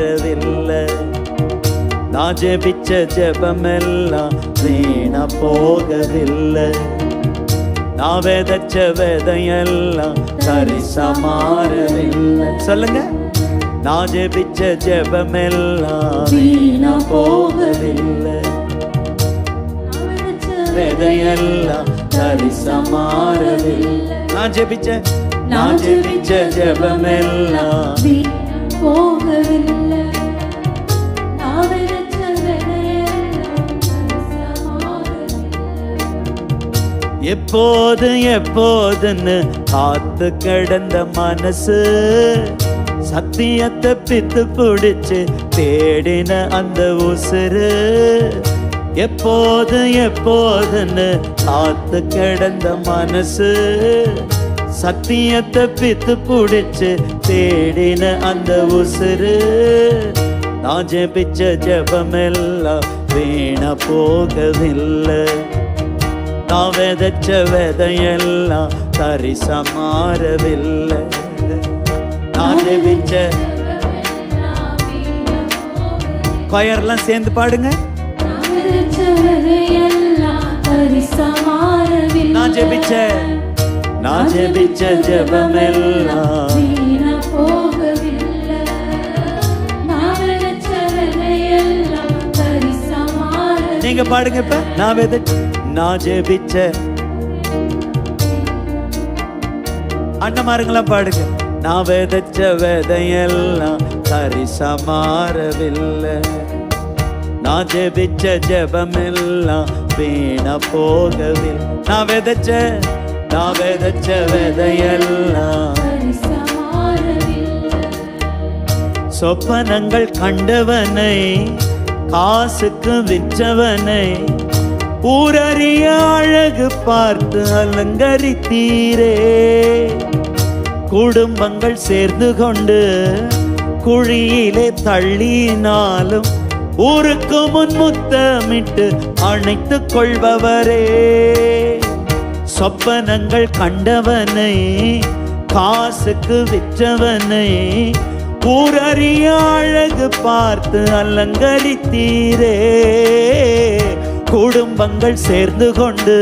மாறதில்லை நான் ஜெபிச்ச ஜெபமெல்லாம் வீணா போகதில்லை நான் விதைச்ச விதையெல்லாம் சரிசா மாறதில்லை சொல்லுங்க. நான் ஜெபிச்ச ஜெபமெல்லாம் வீணா போகதில்லை விதையெல்லாம் தரிசா மாறவில்லை நான் ஜெபிச்ச நான் ஜெபிச்ச ஜெபமெல்லாம் எப்போது எப்போதுன்னு காத்து கிடந்த மனசு சத்தியத்தை பித்து பிடிச்சு தேடின அந்த உசுறு. எப்போது எப்போதுன்னு காத்து கிடந்த மனசு சத்தியத்தை பித்து பிடிச்சு தேடின அந்த உசுறு. நான் ஜெபிச்ச ஜெபமெல்லாம் வீண போகவில்லை. நான் விதைச்ச விதையெல்லாம் தரிசா மாறவில்லை நான் ஜெபிச்ச. கொயர்லாம் சேர்ந்து பாடுங்க நான் விதைச்ச ஜெபிச்ச நான் ஜெபிச்ச ஜெபமெல்லாம் விதைச்ச. நீங்க பாடுங்க இப்ப நான் விதை நான் ஜெபிச்ச அண்ணமாருங்களாம் பாடுங்க. நான் விதைச்ச விதையெல்லாம் தரிசா மாறவில்லை நான் ஜெபிச்ச ஜெபமெல்லாம் வீண போகவில்லை. நான் விதைச்ச நான் விதைச்ச விதையெல்லாம். சொப்பனங்கள் கண்டவனை காசுக்கு விற்றவனை ஊரறிய அழகு பார்த்து அலங்கரித்தீரே. குடும்பங்கள் சேர்ந்து கொண்டு குழியிலே தள்ளினாலும் ஊருக்கு முன் முத்தமிட்டு அணைத்துக் கொள்பவரே. சொப்பனங்கள் கண்டவனை காசுக்கு விற்றவனை ஊரறிய அழகு பார்த்து அலங்கரித்தீரே. குடும்பங்கள் சேர்ந்து கொண்டு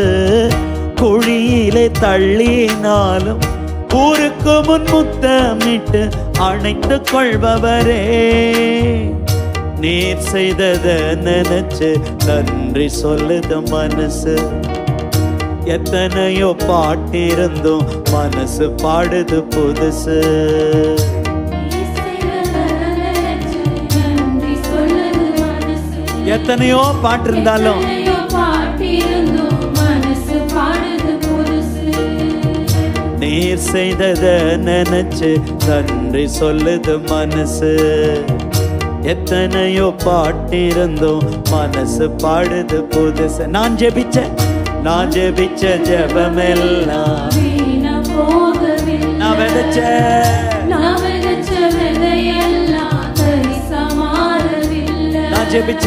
குழியிலே தள்ளினாலும் ஊருக்கு முன் முத்தமிட்டு அணைத்துக் கொள்பவரே. நீர் செய்தத நினைச்சு நன்றி சொல்லுது மனசு. எத்தனையோ பாட்டிருந்தும் மனசு பாடுது புதுசு. எத்தனையோ பாட்டு இருந்தாலும் நீர் செய்தத நினைச்சு நன்றி சொல்லுது மனசு எத்தனையோ பாட்டிருந்தும் மனசு பாடுது புதுசு நான் ஜெபிச்ச நான் ஜெபிச்ச ஜெபமெல்லாம். நான் விதைச்ச. நான் ஜெபிச்ச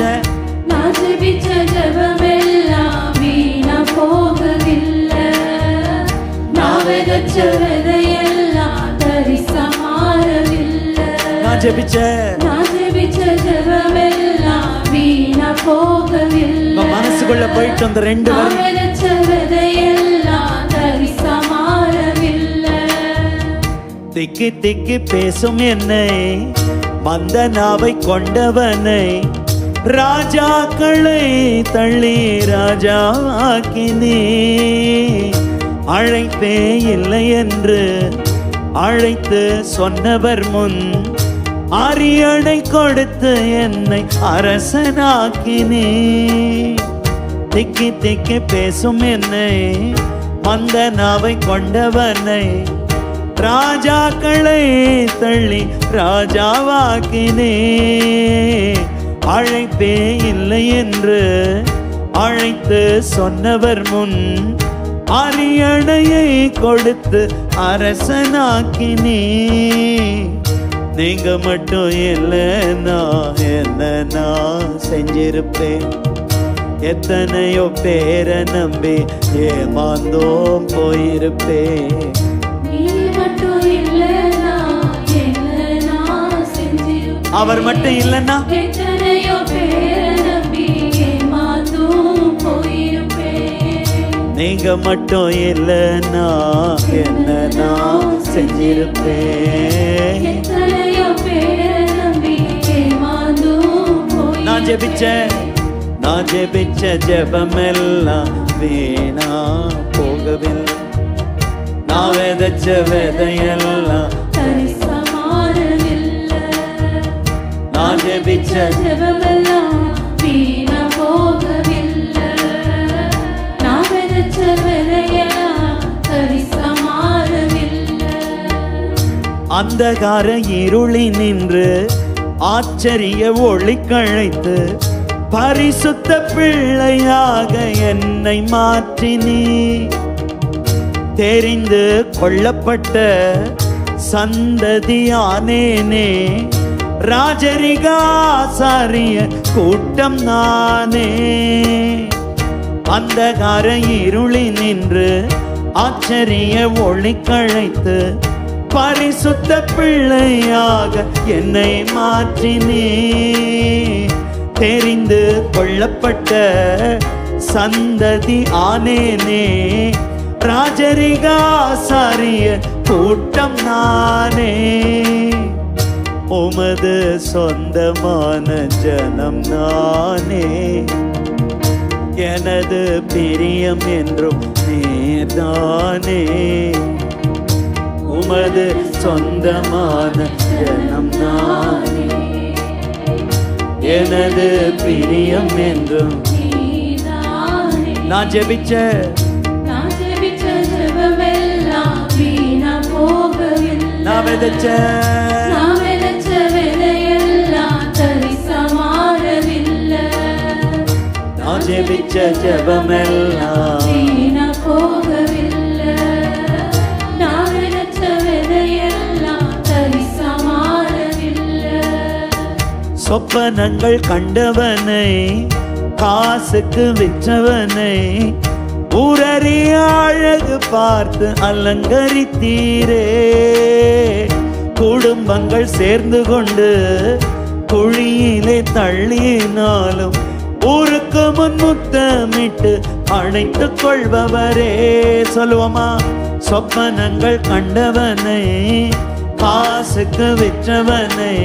நான் ஜெபிச்ச ஜெபமெல்லாம் விதைச்ச விதையெல்லாம் தரிசமாகவில்லை. நான் ஜெபிச்ச நான் ஜெபிச்ச ஜெபமெல்லாம் வீணா போகவில்லை. மனசுக்குள்ள போயிட்டு வந்த ரெண்டு விதையெல்லாம் தரிசமாகவில்லை. திக்கி திக்கி பேசும் என்னை மந்த நாவை கொண்டவனை ராஜாக்களை தள்ளி ராஜாவாக்கினே அழைப்பே இல்லை என்று அழைத்து சொன்னவர் முன் அரியணை கொடுத்து என்னை அரசனாக்கினே திக்கி திக்கி பேசும் என்னை வந்த நாவை கொண்டவனை ராஜாக்களை தள்ளி ராஜாவாக்கினே அழைப்பே இல்லை என்று அழைத்து சொன்னவர் முன் அரியணையை கொடுத்து அரசனாக்கினே. நீங்க மட்டும் இல்லைன்னா என்ன நான் செஞ்சிருப்பேன்? எத்தனையோ பேரை நம்பி ஏமாந்தோம் போயிருப்பேன். அவர் மட்டும் இல்லைன்னா? நீங்க மட்டும் இல்லைன்னா என்ன நான் செஞ்சிருப்பேன்? நான் ஜெபிச்சேன் நான் ஜெபிச்ச ஜெபமெல்லாம் வீணா போகவில்லை. நான் விதைச்ச விதையெல்லாம் நான் ஜெபிச்ச ஜெபமெல்லாம் அந்தகார இருளி நின்று ஆச்சரிய ஒளி கழைத்து பரிசுத்த பிள்ளையாக என்னை மாற்றினி தெரிந்து கொள்ளப்பட்ட சந்ததியானேனே ராஜரிகாசாரிய கூட்டம் நானே. அந்தகார இருளி நின்று ஆச்சரிய ஒளி கழைத்து பரிசுத்த பிள்ளையாக என்னை மாற்றினே. தெரிந்து கொள்ளப்பட்ட சந்ததி ஆனேனே. ராஜரிகாசாரிய கூட்டம் நானே. உமது சொந்தமான ஜனம் நானே. எனது பிரியம் என்றும் நீர்தானே உமது சொந்தமான ஜனம் நானே. எனது பிரியம் என்றும் நான் ஜெபிச்ச நான் விதைச்ச. நான் ஜெபிச்ச ஜெபமெல்லாம் சொப்பனங்கள் கண்டவனை காசுக்கு விற்றவனை ஊரறிய அழகு பார்த்து அலங்கரித்தீரே. குடும்பங்கள் சேர்ந்து கொண்டு குழியிலே தள்ளினாலும் ஊருக்கு முன் முத்தமிட்டு அணைத்துக் கொள்பவரே. சொல்லுவோமா? சொப்பனங்கள் கண்டவனை காசுக்கு விற்றவனை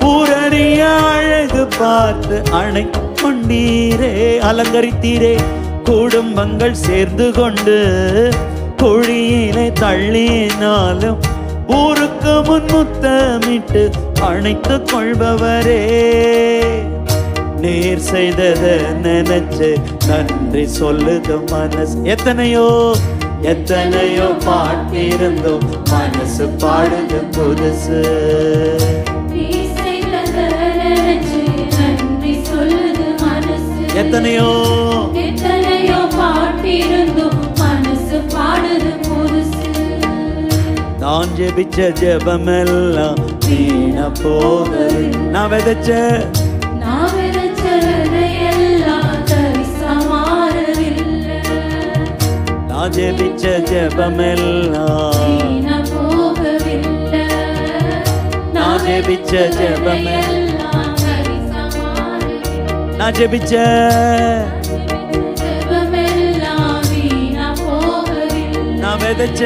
பூரணிய அழகு பார்த்து அணை கொண்டீரே அலங்கரித்தீரே. குடும்பங்கள் சேர்ந்து கொண்டு குழியிலே தள்ளினாலும் ஊருக்கு முன் முத்தமிட்டு அணைத்து கொள்பவரே. நீர் செய்தத நினைச்சு நன்றி சொல்லுது மனசு. எத்தனையோ எத்தனையோ பாட்டிருந்தோம் மனசு பாடுது புதுசு. எத்தனையோ எத்தனையோ பாட்டிருந்தும் மனசு பாடுது புதுசு நான் ஜெபிச்ச ஜெபமெல்லாம் வீண போகுது நான் விதைச்ச நான் விதைச்ச விதையெல்லாம் தரிசமாறவில்லை. நான் ஜெபிச்ச ஜெபமெல்லாம் போகவில்லை. நான் ஜெபிச்ச ஜெபமே. நான் ஜெபிச்ச நான் விதைச்ச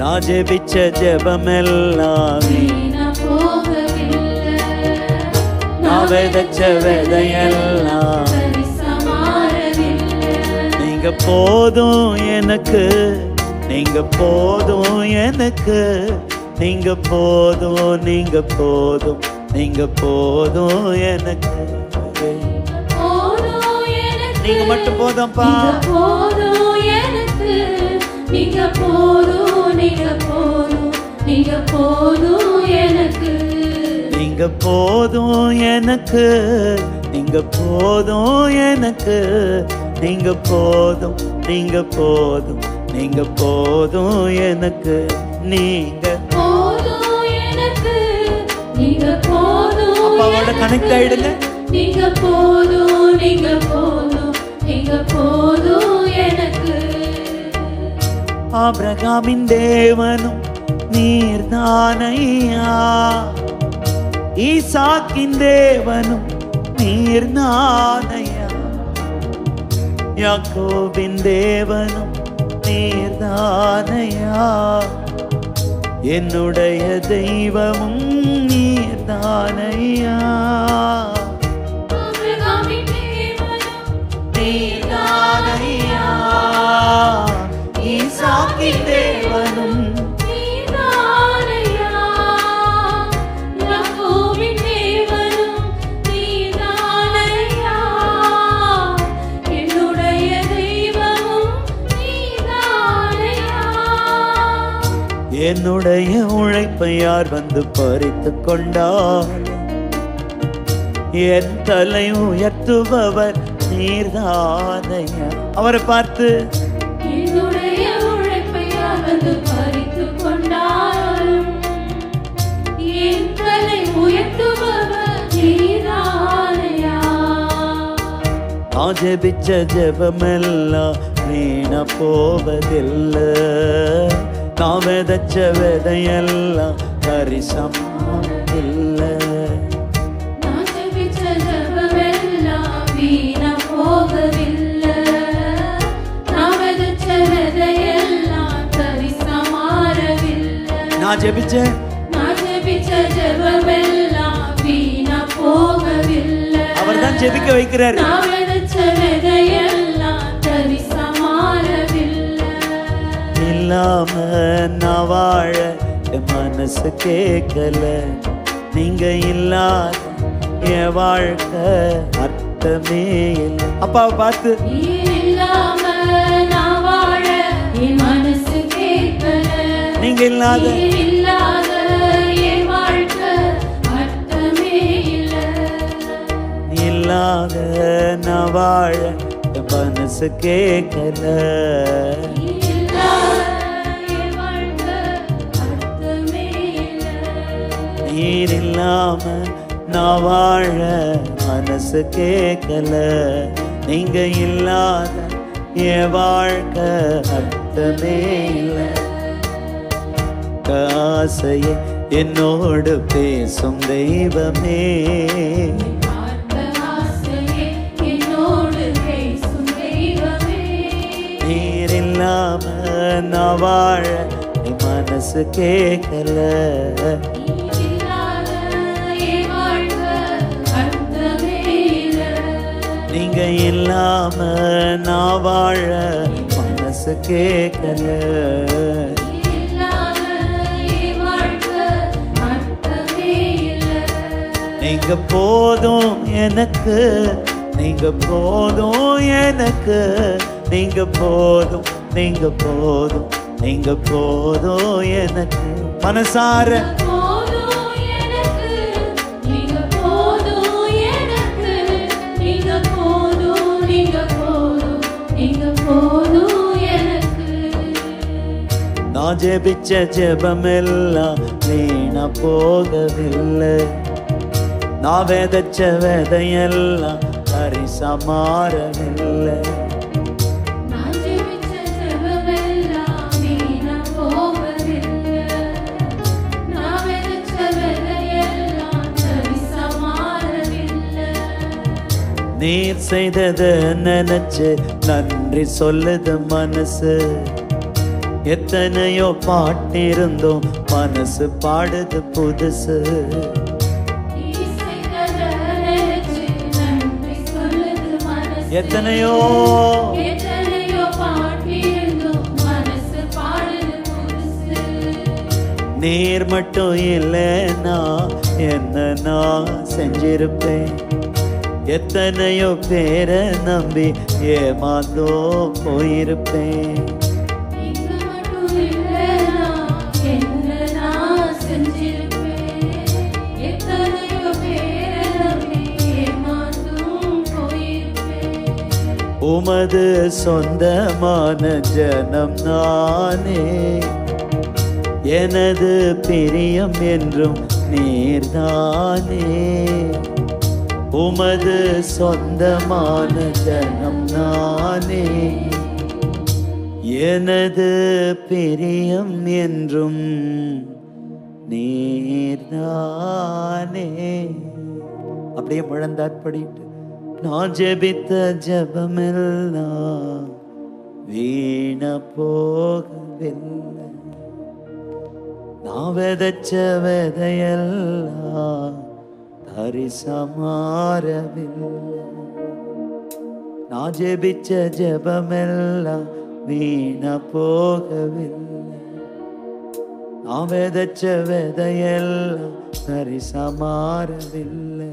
நான் ஜெபிச்ச ஜெபமெல்லாம் நான் விதைச்ச விதையெல்லாம் நீங்க போதும் எனக்கு நீங்க போதும் எனக்கு. நீங்க போதும் நீங்க போதும் நீங்க போதும் எனக்கு. நீங்க மட்டும் போதும்ப்பா போதும் எனக்கு. நீங்க போதும், நீங்க போதும், நீங்க போதும் எனக்கு. நீங்க போதும் எனக்கு நீங்க போதும் எனக்கு நீங்க போதும் நீங்க போதும் நீங்க போதும் எனக்கு நீங்க அப்பாவோட connect ஆயிடுங்க. நீங்க போதும் நீங்க போதும் நீங்க போதும் எனக்கு. ஆபிரகாமின் தேவனும் நீர்தானையா ஈசாக்கின் தேவனும் நீர்தானையா யாக்கோபின் தேவனும் நீர்தானையா என்னுடைய தெய்வமும் நீர்தானையா ஆபிரகாமின் தேவனும் நீர்தானையா தேவனும் என்னுடைய உழைப்பை யார் வந்து பறித்து கொண்டார்? என் தலை உயர்த்துபவர் நீர்தானையா? அவரை பார்த்து. நான் ஜெபிச்ச ஜெபமெல்லாம் வீண போவதில்லை. விதைச்ச விதையெல்லாம் தரிசா மாறவில்லை. நான் ஜெபிச்சேன் நான் ஜெபிச்ச ஜெபமெல்லாம் வீணா போகவில்லை. அவர் தான் ஜெபிக்க வைக்கிறார் இல்லாம நான் வாழ என் மனசு கேட்கல. நீங்க இல்லாத என் வாழ்க்கை அர்த்தமே இல்லை. அப்பாவை பார்த்து. நீங்க இல்லாத. இல்லாத நான் வாழ மனசு கேட்கல. இல்லாம நான் வாழ மனசு கேட்கல நீங்க இல்லாத என் வாழ்க்கை அர்த்தமே இல்லை. ஆசையே என்னோடு பேசும் தெய்வமே. நீரில்லாம நான் வாழ மனசு கேட்கல நீங்க இல்லாம நான் வாழ மனசு கேட்கல நீங்க போதும் எனக்கு நீங்க போதும் எனக்கு. நீங்க போதும் நீங்க போதும் நீங்க போதும் எனக்கு. மனசார ஜெபமெல்லாம் வீணா போவதில்லை. நான் விதைச்ச விதையெல்லாம் தரிசா மாறவில்லை. நீர் செய்தத நினைச்சு நன்றி சொல்லுது மனசு எத்தனையோ பாட்டிருந்தோம். மனசு பாடுது புதுசு. எத்தனையோ நீர் மட்டும் இல்லைன்னா என்ன நான் செஞ்சிருப்பேன்? எத்தனையோ பேரை நம்பி ஏமாந்தோ போயிருப்பேன். உமது சொந்தமான ஜனம் நானே. எனது பிரியம் என்றும் நீர்தானே உமது சொந்தமான ஜனம் நானே. எனது பிரியம் என்றும் நீர்தானே அப்படியே முழந்தாற்படிட்டு. நான் ஜெபித்த ஜபமெல்லாம் வீண போகவில்லை. நான் விதைச்ச விதையெல்லாம் தரிசமாறவில்லை. நான் ஜெபிச்ச ஜபமெல்லாம் வீண போகவில்லை. நான் விதைச்ச விதையெல்லாம் தரிசமாறவில்லை.